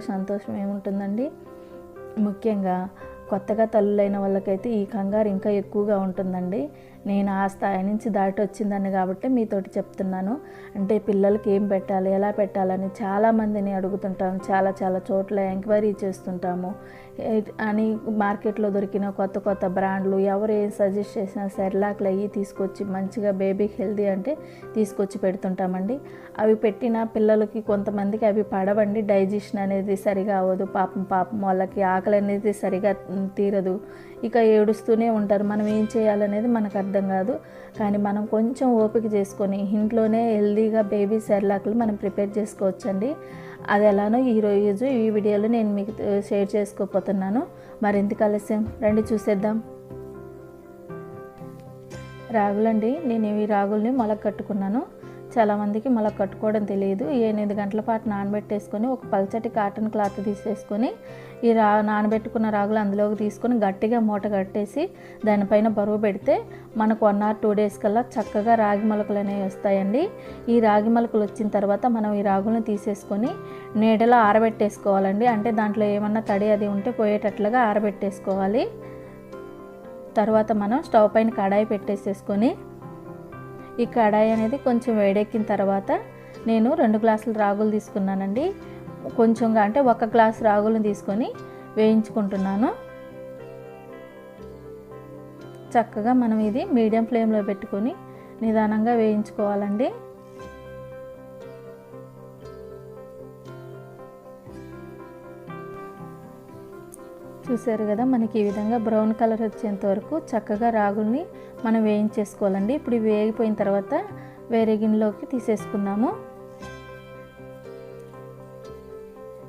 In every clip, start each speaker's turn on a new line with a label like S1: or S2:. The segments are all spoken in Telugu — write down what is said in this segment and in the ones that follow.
S1: సంతోషం ఏముంటుందండి? ముఖ్యంగా కొత్తగా తల్లులైన వాళ్ళకైతే ఈ కంగారు ఇంకా ఎక్కువగా ఉంటుందండి. నేను ఆ స్థాయి నుంచి దాటి వచ్చిందని కాబట్టి మీతోటి చెప్తున్నాను. అంటే పిల్లలకి ఏం పెట్టాలి ఎలా పెట్టాలని చాలామందిని అడుగుతుంటాము చాలా చాలా చోట్ల ఎంక్వైరీ చేస్తుంటాము. అని మార్కెట్లో దొరికిన కొత్త కొత్త బ్రాండ్లు ఎవరు ఏం సజెస్ట్ చేసినా సెర్లాక్లు అయ్యి తీసుకొచ్చి మంచిగా బేబీకి హెల్దీ అంటే తీసుకొచ్చి పెడుతుంటామండి. అవి పెట్టిన పిల్లలకి కొంతమందికి అవి పడవండి డైజెషన్ అనేది సరిగా అవ్వదు. పాపం పాపం వాళ్ళకి ఆకలి అనేది సరిగా తీరదు. ఇక ఏడుస్తూనే ఉంటారు. మనం ఏం చేయాలనేది మనకు అర్థం కాదు. కానీ మనం కొంచెం ఓపిక చేసుకొని ఇంట్లోనే హెల్దీగా బేబీ సెర్లాక్లు మనం ప్రిపేర్ చేసుకోవచ్చండి. అది ఎలానో ఈ రోజు ఈ వీడియోలో నేను మీకు షేర్ చేసుకోపోతున్నాను మరింత ఆలస్యం. రండి చూసేద్దాం. రాగులండి. నేను ఈ రాగుల్ని మొలక కట్టుకున్నాను. చాలామందికి మళ్ళీ కట్టుకోవడం తెలియదు. ఎనిమిది గంటల పాటు నానబెట్టేసుకొని ఒక పల్చటి కాటన్ క్లాత్ తీసేసుకొని ఈ రా నానబెట్టుకున్న రాగులు అందులోకి తీసుకొని గట్టిగా మూట కట్టేసి దానిపైన బరువు పెడితే మనకు వన్ ఆర్ టూ డేస్ కల్లా చక్కగా రాగి మొలకలు అనేవి వస్తాయండి. ఈ రాగి మొలకలు వచ్చిన తర్వాత మనం ఈ రాగులను తీసేసుకొని నీడలో ఆరబెట్టేసుకోవాలండి. అంటే దాంట్లో ఏమన్నా తడి అది ఉంటే పోయేటట్లుగా ఆరబెట్టేసుకోవాలి. తర్వాత మనం స్టవ్ పైన కడాయి పెట్టేసేసుకొని ఈ కడాయి అనేది కొంచెం వేడెక్కిన తర్వాత నేను రెండు గ్లాసులు రాగులు తీసుకున్నానండి. కొంచెంగా అంటే ఒక గ్లాస్ రాగులను తీసుకొని వేయించుకుంటున్నాను. చక్కగా మనం ఇది మీడియం ఫ్లేమ్లో పెట్టుకొని నిదానంగా వేయించుకోవాలండి. చూసారు కదా మనకి ఈ విధంగా బ్రౌన్ కలర్ వచ్చేంత వరకు చక్కగా రాగుల్ని మనం వేయించేసుకోవాలండి. ఇప్పుడు వేగిపోయిన తర్వాత వేరే గిన్నెలోకి తీసేసుకున్నాము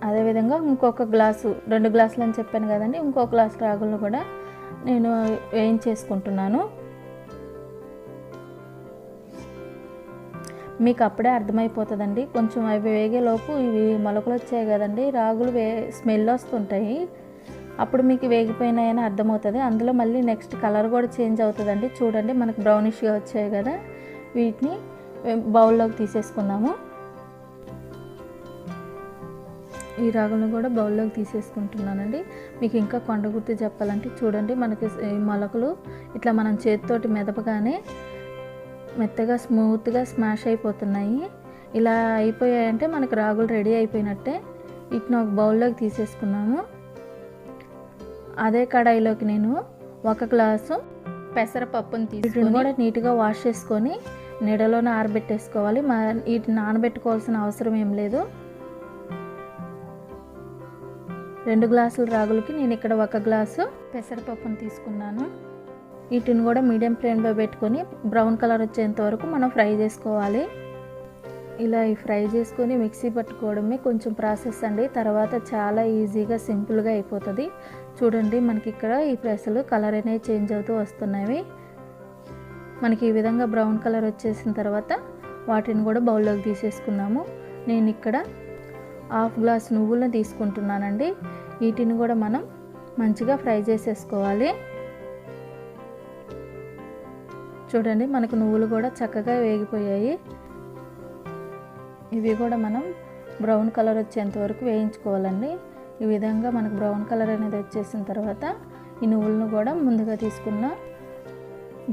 S1: అదేవిధంగా ఇంకొక గ్లాసు రెండు గ్లాసులు అని చెప్పాను కదండి ఇంకొక గ్లాసు రాగులను కూడా నేను వేయించేసుకుంటున్నాను. మీకు అప్పుడే అర్థమైపోతుందండి. కొంచెం అవి వేగేలోపు ఇవి మొలకలు వచ్చాయి కదండి రాగులు వే స్మెల్ వస్తుంటాయి. అప్పుడు మీకు వేగిపోయినాయని అర్థమవుతుంది. అందులో మళ్ళీ నెక్స్ట్ కలర్ కూడా చేంజ్ అవుతుందండి. చూడండి మనకు బ్రౌనిష్గా వచ్చాయి కదా. వీటిని బౌల్లోకి తీసేసుకున్నాము ఈ రాగులను కూడా బౌల్లోకి తీసేసుకుంటున్నానండి. మీకు ఇంకా కొండ గుర్తు చెప్పాలంటే చూడండి మనకి మొలకలు ఇట్లా మనం చేతితోటి మెదపగానే మెత్తగా స్మూత్గా స్మాష్ అయిపోతున్నాయి. ఇలా అయిపోయాయంటే మనకు రాగులు రెడీ అయిపోయినట్టే. వీటిని ఒక బౌల్లోకి తీసేసుకున్నాము. అదే కడాయిలోకి నేను ఒక గ్లాసు పెసరపప్పుని తీసుకుని కూడా నీట్గా వాష్ చేసుకొని నీడలోనే ఆరబెట్టేసుకోవాలి. మా వీటిని నానబెట్టుకోవాల్సిన అవసరం ఏం లేదు. రెండు గ్లాసుల రాగులకి నేను ఇక్కడ ఒక గ్లాసు పెసరపప్పును తీసుకున్నాను. వీటిని కూడా మీడియం ఫ్లేమ్లో పెట్టుకొని బ్రౌన్ కలర్ వచ్చేంత వరకు మనం ఫ్రై చేసుకోవాలి. ఇలా ఈ ఫ్రై చేసుకొని మిక్సీ పట్టుకోవడమే కొంచెం ప్రాసెస్ అండి. తర్వాత చాలా ఈజీగా సింపుల్గా అయిపోతుంది. చూడండి మనకి ఇక్కడ ఈ ప్రెస్లు కలర్ అనేవి చేంజ్ అవుతూ వస్తున్నాయి. మనకి ఈ విధంగా బ్రౌన్ కలర్ వచ్చేసిన తర్వాత వాటిని కూడా బౌల్లోకి తీసేసుకున్నాము. నేను ఇక్కడ హాఫ్ గ్లాస్ నువ్వులను తీసుకుంటున్నానండి. వీటిని కూడా మనం మంచిగా ఫ్రై చేసేసుకోవాలి. చూడండి మనకు నువ్వులు కూడా చక్కగా వేగిపోయాయి. ఇవి కూడా మనం బ్రౌన్ కలర్ వచ్చేంత వరకు వేయించుకోవాలండి. ఈ విధంగా మనకు బ్రౌన్ కలర్ అనేది వచ్చేసిన తర్వాత ఈ నువ్వులను కూడా ముందుగా తీసుకున్న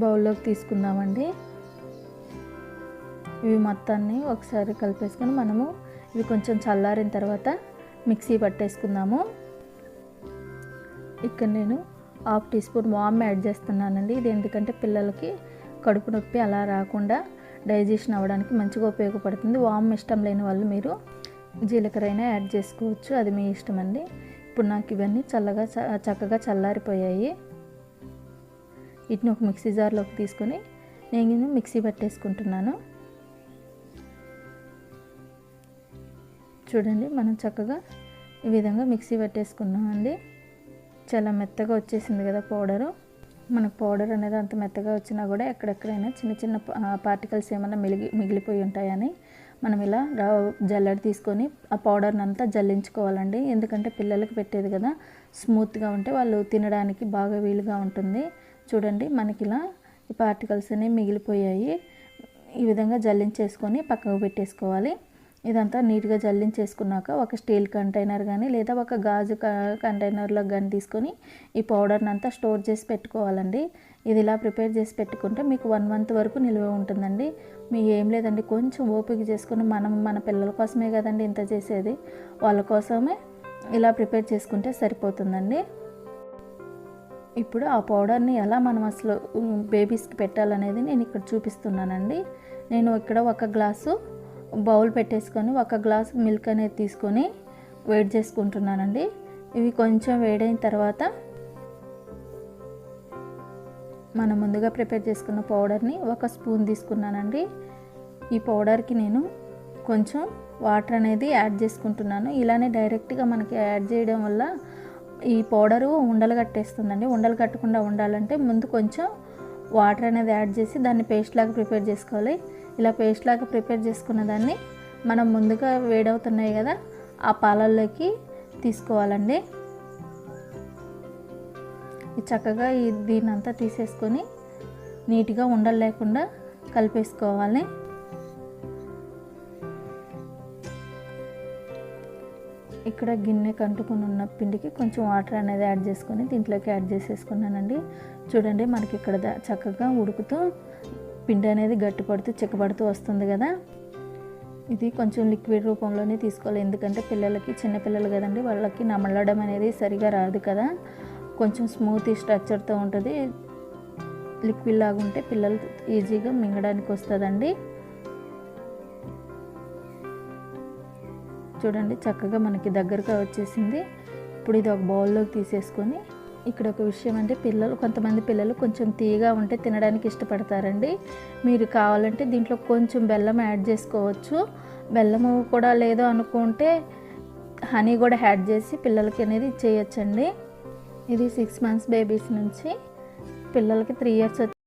S1: బౌల్లోకి తీసుకుందామండి. ఇవి మొత్తాన్ని ఒకసారి కలిపేసుకొని మనము ఇవి కొంచెం చల్లారిన తర్వాత మిక్సీ పట్టేసుకుందాము. ఇక్కడ నేను హాఫ్ టీ స్పూన్ వామ్ యాడ్ చేస్తున్నానండి. ఇది ఎందుకంటే పిల్లలకి కడుపు నొప్పి అలా రాకుండా డైజెషన్ అవ్వడానికి మంచిగా ఉపయోగపడుతుంది. వామ్ ఇష్టం లేని వాళ్ళు మీరు జీలకర్ర అయినా యాడ్ చేసుకోవచ్చు. అది మీ ఇష్టం అండి ఇప్పుడు నాకు ఇవన్నీ చల్లగా చ- చక్కగా చల్లారిపోయాయి. వీటిని ఒక మిక్సీ జార్లోకి తీసుకొని నేను మిక్సీ పట్టేసుకుంటున్నాను. చూడండి మనం చక్కగా ఈ విధంగా మిక్సీ పట్టేసుకున్నామండి. చాలా మెత్తగా వచ్చేసింది కదా పౌడరు. మనకు పౌడర్ అనేది అంత మెత్తగా వచ్చినా కూడా ఎక్కడెక్కడైనా చిన్న చిన్న పార్టికల్స్ ఏమైనా మిగిలి మిగిలిపోయి ఉంటాయని మనం ఇలా రా జల్లెడ తీసుకొని ఆ పౌడర్ని అంతా జల్లించుకోవాలండి. ఎందుకంటే పిల్లలకు పెట్టేది కదా స్మూత్గా ఉంటే వాళ్ళు తినడానికి బాగా వీలుగా ఉంటుంది. చూడండి మనకి ఇలా ఈ పార్టికల్స్ అనేవి మిగిలిపోయాయి. ఈ విధంగా జల్లించేసుకొని పక్కకు పెట్టేసుకోవాలి. ఇదంతా నీట్గా జల్లించేసుకున్నాక ఒక స్టీల్ కంటైనర్ కానీ లేదా ఒక గాజు కంటైనర్లో కానీ తీసుకొని ఈ పౌడర్ని అంతా స్టోర్ చేసి పెట్టుకోవాలండి. ఇది ఇలా ప్రిపేర్ చేసి పెట్టుకుంటే మీకు వన్ మంత్ వరకు నిల్వ ఉంటుందండి. మీ ఏం లేదండి కొంచెం ఓపిక చేసుకుని మనం మన పిల్లల కోసమే కదండి ఇంత చేసేది. వాళ్ళ కోసమే ఇలా ప్రిపేర్ చేసుకుంటే సరిపోతుందండి. ఇప్పుడు ఆ పౌడర్ని ఎలా మనం అసలు బేబీస్కి పెట్టాలనేది నేను ఇక్కడ చూపిస్తున్నానండి. నేను ఇక్కడ ఒక గ్లాసు బౌల్ పెట్టేసుకొని ఒక గ్లాస్ మిల్క్ అనేది తీసుకొని వేడి చేసుకుంటున్నానండి. ఇవి కొంచెం వేడైన తర్వాత మనం ముందుగా ప్రిపేర్ చేసుకున్న పౌడర్ని ఒక స్పూన్ తీసుకున్నానండి. ఈ పౌడర్కి నేను కొంచెం వాటర్ అనేది యాడ్ చేసుకుంటున్నాను. ఇలానే డైరెక్ట్గా మనకి యాడ్ చేయడం వల్ల ఈ పౌడరు ఉండలు కట్టేస్తుందండి. ఉండలు కట్టకుండా ఉండాలంటే ముందు కొంచెం వాటర్ అనేది యాడ్ చేసి దాన్ని పేస్ట్ లాగా ప్రిపేర్ చేసుకోవాలి. ఇలా పేస్ట్ లాగా ప్రిపేర్ చేసుకున్న దాన్ని మనం ముందుగా వేడవుతున్నాయి కదా ఆ పాలల్లోకి తీసుకోవాలండి. చక్కగా ఈ దీన్నంతా తీసేసుకొని నీట్గా ఉండలు లేకుండా కలిపేసుకోవాలి. ఇక్కడ గిన్నె కంటుకుని ఉన్న పిండికి కొంచెం వాటర్ అనేది యాడ్ చేసుకొని దీంట్లోకి యాడ్ చేసేసుకున్నానండి. చూడండి మనకి ఇక్కడ చక్కగా ఉడుకుతూ పిండి అనేది గట్టిపడుతూ చిక్కబడుతూ వస్తుంది కదా. ఇది కొంచెం లిక్విడ్ రూపంలోనే తీసుకోవాలి. ఎందుకంటే పిల్లలకి చిన్నపిల్లలు కదండి వాళ్ళకి నమలడం అనేది సరిగా రాదు కదా. కొంచెం స్మూత్ స్ట్రక్చర్తో ఉంటుంది. లిక్విడ్ లాగా ఉంటే పిల్లలు ఈజీగా మింగడానికి వస్తుందండి. చూడండి చక్కగా మనకి దగ్గరగా వచ్చేసింది. ఇప్పుడు ఇది ఒక బౌల్లోకి తీసేసుకొని ఇక్కడ ఒక విషయం అంటే పిల్లలు కొంతమంది పిల్లలు కొంచెం తీయగా ఉంటే తినడానికి ఇష్టపడతారండి. మీరు కావాలంటే దీంట్లో కొంచెం బెల్లం యాడ్ చేసుకోవచ్చు. బెల్లము కూడా లేదో అనుకుంటే హనీ కూడా యాడ్ చేసి పిల్లలకి అనేది చేయొచ్చండి ఇది సిక్స్ మంత్స్ బేబీస్ నుంచి. పిల్లలకి త్రీ ఇయర్స్